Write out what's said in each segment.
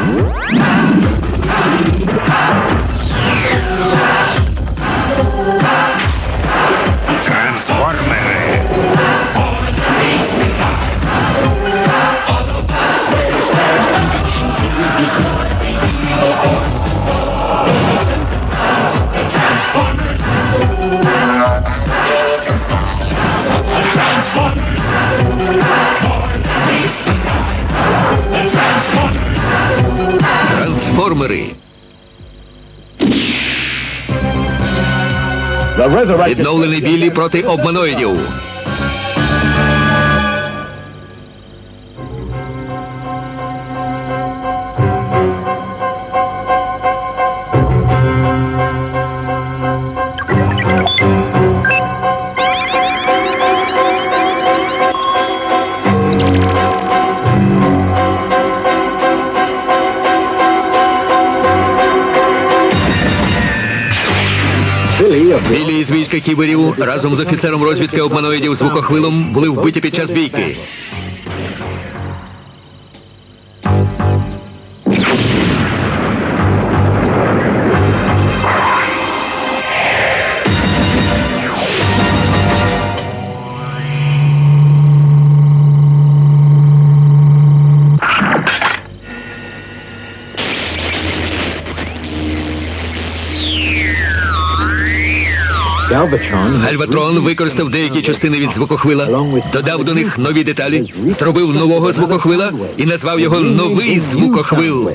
Трансформери. Трансформери. Відновлений білі проти обманоїдів. Війська кіберів разом з офіцером розвідки обманоїдів звукохвилом були вбиті під час бійки. Гальватрон використав деякі частини від звукохвила, додав до них нові деталі, зробив нового звукохвила і назвав його новий звукохвил.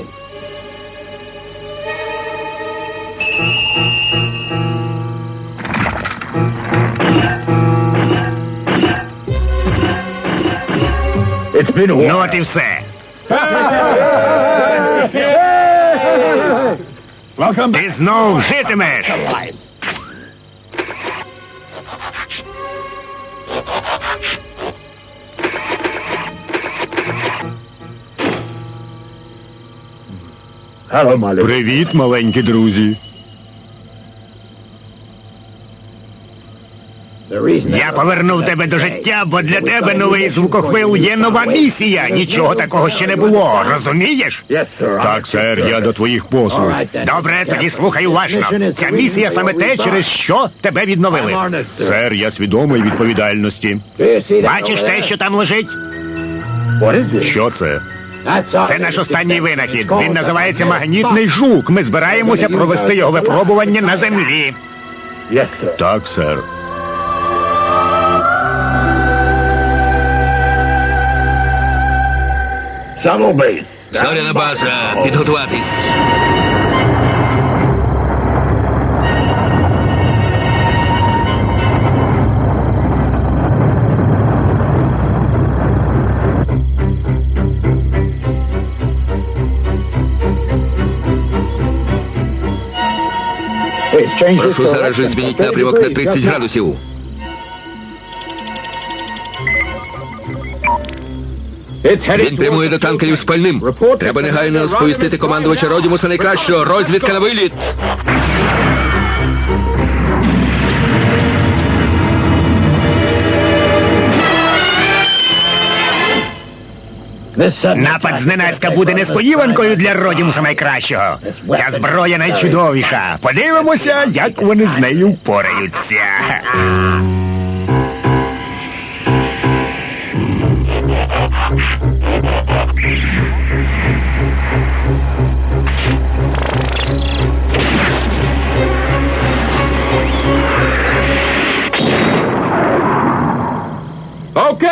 Ну от і все. Ти знов житимеш. Привіт, маленькі друзі. Я повернув тебе до життя, бо для тебе новий звукохвил є нова місія. Нічого такого ще не було. Розумієш? Так, сер, я до твоїх послуг. Добре, тоді слухай уважно. Ця місія саме те, через що тебе відновили. Сер, я свідомий відповідальності. Бачиш те, що там лежить? Що це? Це наш останній винахід. Він називається магнітний жук. Ми збираємося провести його випробування на землі. Так, сер. Зоряна база, підготуватись. Прошу зараз же змініть напрямок на 30 градусів. Він прямує до танкерів з пальним. Треба негайно сповістити командувача Родімуса найкращого. Розвідка на виліт. Напад зненацька буде несподіванкою для Родімуса найкращого. Ця зброя найчудовіша. Подивимося, як вони з нею впораються.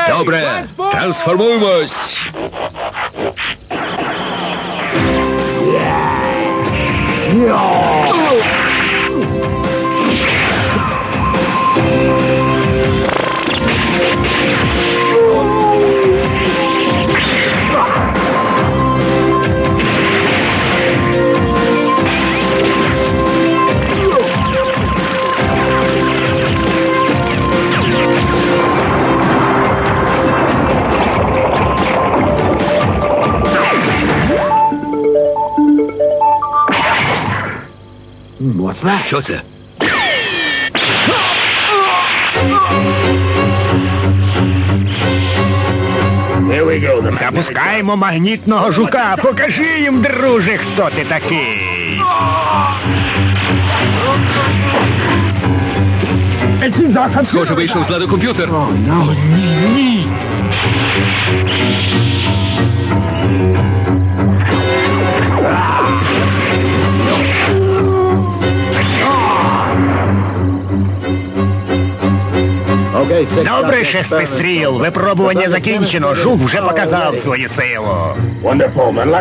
Добре, трансформуємось. 没。Що це? Запускаємо магнітного жука. Покажи їм, друже, хто ти такий. Схоже, вийшов з ладу комп'ютер. Ні. Добре, шестистріл. Випробування закінчено. Жук вже показав свою силу.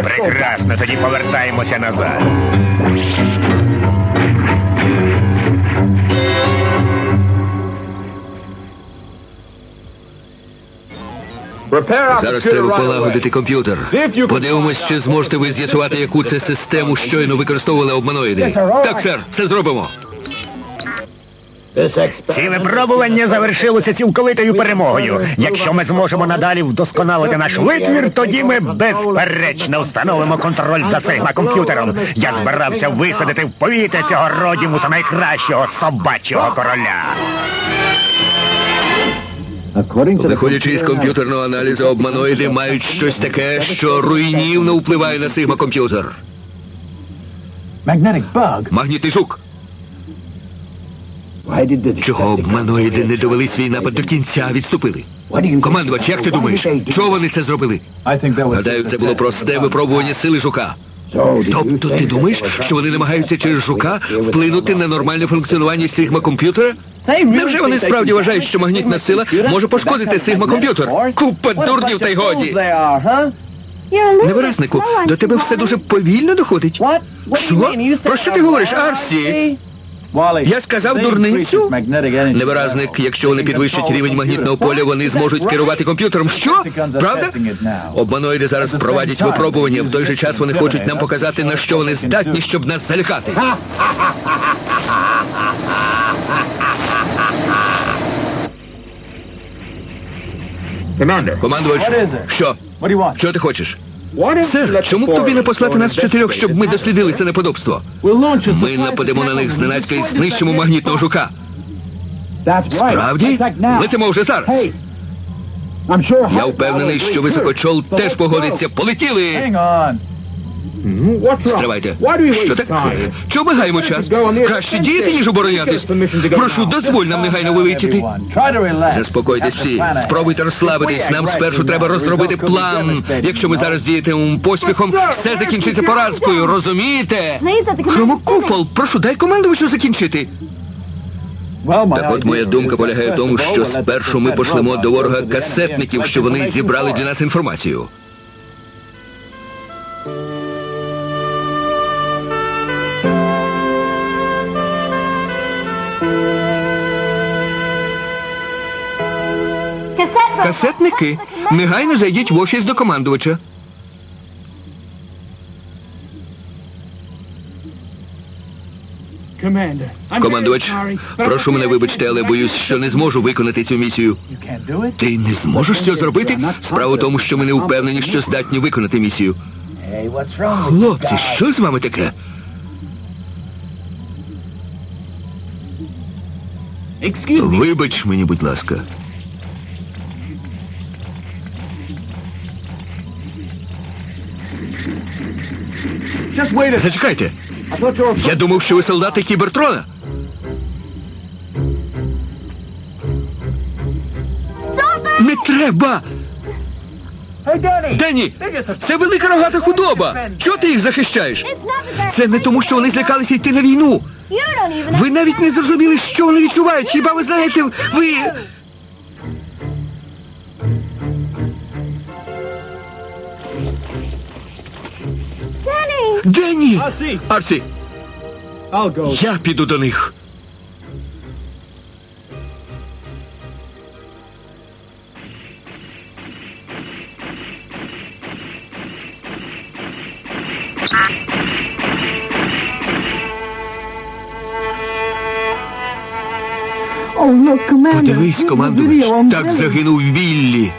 Прекрасно, тоді повертаємося назад. Зараз треба полагодити комп'ютер. Подивимось, чи зможете ви з'ясувати, яку це систему щойно використовували обманоїди. Так, сер, все зробимо. Ці випробування завершилися цілковитою перемогою. Якщо ми зможемо надалі вдосконалити наш витвір, тоді ми безперечно встановимо контроль за сигма комп'ютером. Я збирався висадити в повітря цього родімуса найкращого собачого короля. Виходячи із комп'ютерного аналізу, обманоїди мають щось таке, що руйнівно впливає на сигма комп'ютер. Магнітний жук. Чого обманоїди не довели свій напад до кінця, відступили? Командувач, як ти думаєш, чого вони це зробили? Гадаю, це було просте випробування сили жука. Тобто ти думаєш, що вони намагаються через жука вплинути на нормальне функціонування сигма комп'ютера? Невже вони справді вважають, що магнітна сила може пошкодити сигма комп'ютер? Купа дурнів та й годі. Невиразнику, до тебе все дуже повільно доходить. Що? Про що ти говориш, Арсі? Я сказав дурницю? Невиразник, якщо вони підвищать рівень магнітного поля, вони зможуть керувати комп'ютером. Що? Правда? Обманоїди зараз проводять випробування. В той же час вони хочуть нам показати, на що вони здатні, щоб нас залякати. Командувач, що? Що ти хочеш? Сер, чому б тобі не послати нас чотирьох, щоб ми дослідили це неподобство? Ми нападемо на них зненацька і знищимо магнітного жука. That's right. Правді? Attack now. Летимо вже зараз. Я впевнений, що високочол теж погодиться. Полетіли! Hang. Стривайте. Що так? Чого ми гаємо час? Краще діяти, ніж оборонятись. Прошу, дозволь нам негайно вилетіти. Заспокойтесь всі. Спробуйте розслабитись. Нам спершу треба розробити план. Якщо ми зараз діятимемо поспіхом, все закінчиться поразкою. Розумієте? Хромокупол, прошу, дай командувачу закінчити. Так от моя думка полягає в тому, що спершу ми пошлемо до ворога касетників, що вони зібрали для нас інформацію. Касетники, негайно зайдіть в офіс до командувача. Командувач, прошу мене вибачте, але боюсь, що не зможу виконати цю місію. Ти не зможеш цього зробити? Справа в тому, що ми не впевнені, що здатні виконати місію. Хлопці, що з вами таке? Вибач мені, будь ласка. Зачекайте. Я думав, що ви солдати Кібертрона. Не треба! Денні, це велика рогата худоба. Чого ти їх захищаєш? Це не тому, що вони злякалися йти на війну. Ви навіть не зрозуміли, що вони відчувають. Хіба ви знаєте, ви. Денні! Арсі! Арсі, I'll go. я піду до них. Oh. Подивись, командувач, так загинув Віллі.